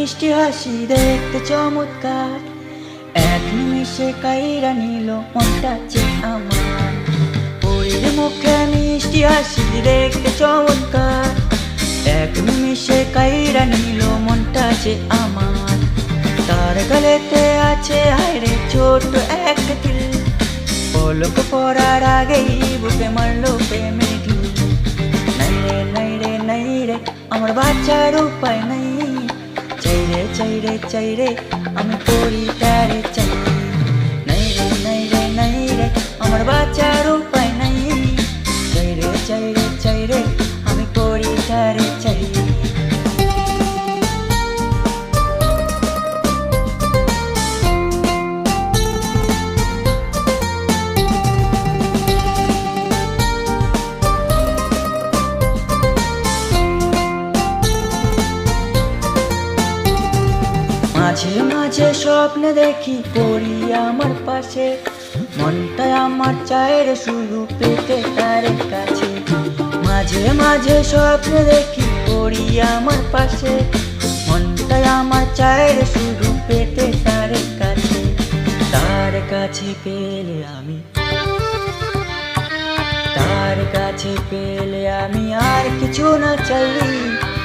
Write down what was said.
হাসি দেখতে চমৎকার। এক নিমিষে কাইরা নিল মনটা যে আমার। পরীর মুখে মিষ্টি হাসি দেখতে চমৎকার। এক নিমিষে কাইরা নিল মনটা যে আমার। তার গলেতে আছে হায়রে ছোট এক দিল। পলক পড়ার আগেই বুকে মারলো প্রেমের ঢিল। নাই রে নাই রে নাই রে, আমার বাচ্চার উপায় নাই রে, চাই রে চাই রে, আমি করি তারে চাই। নাই রে নাই রে নাই রে, আমার বাচ্চার উপায় নাই। চাই রে চাই রে, চাই আমি করি তারে মাঝে মাঝে স্বপ্নে দেখি করি আমার পাশে। মনটা আমার চায়ের শুরু পেতে তার কাছে। মাঝে মাঝে স্বপ্নে দেখি করি আমার পাশে। মনটা আমার চায়ের শুরু পেতে তার কাছে। তার কাছে পেলে আমি। তার কাছে পেলে আমি আর কিছু না পড়ি চাই।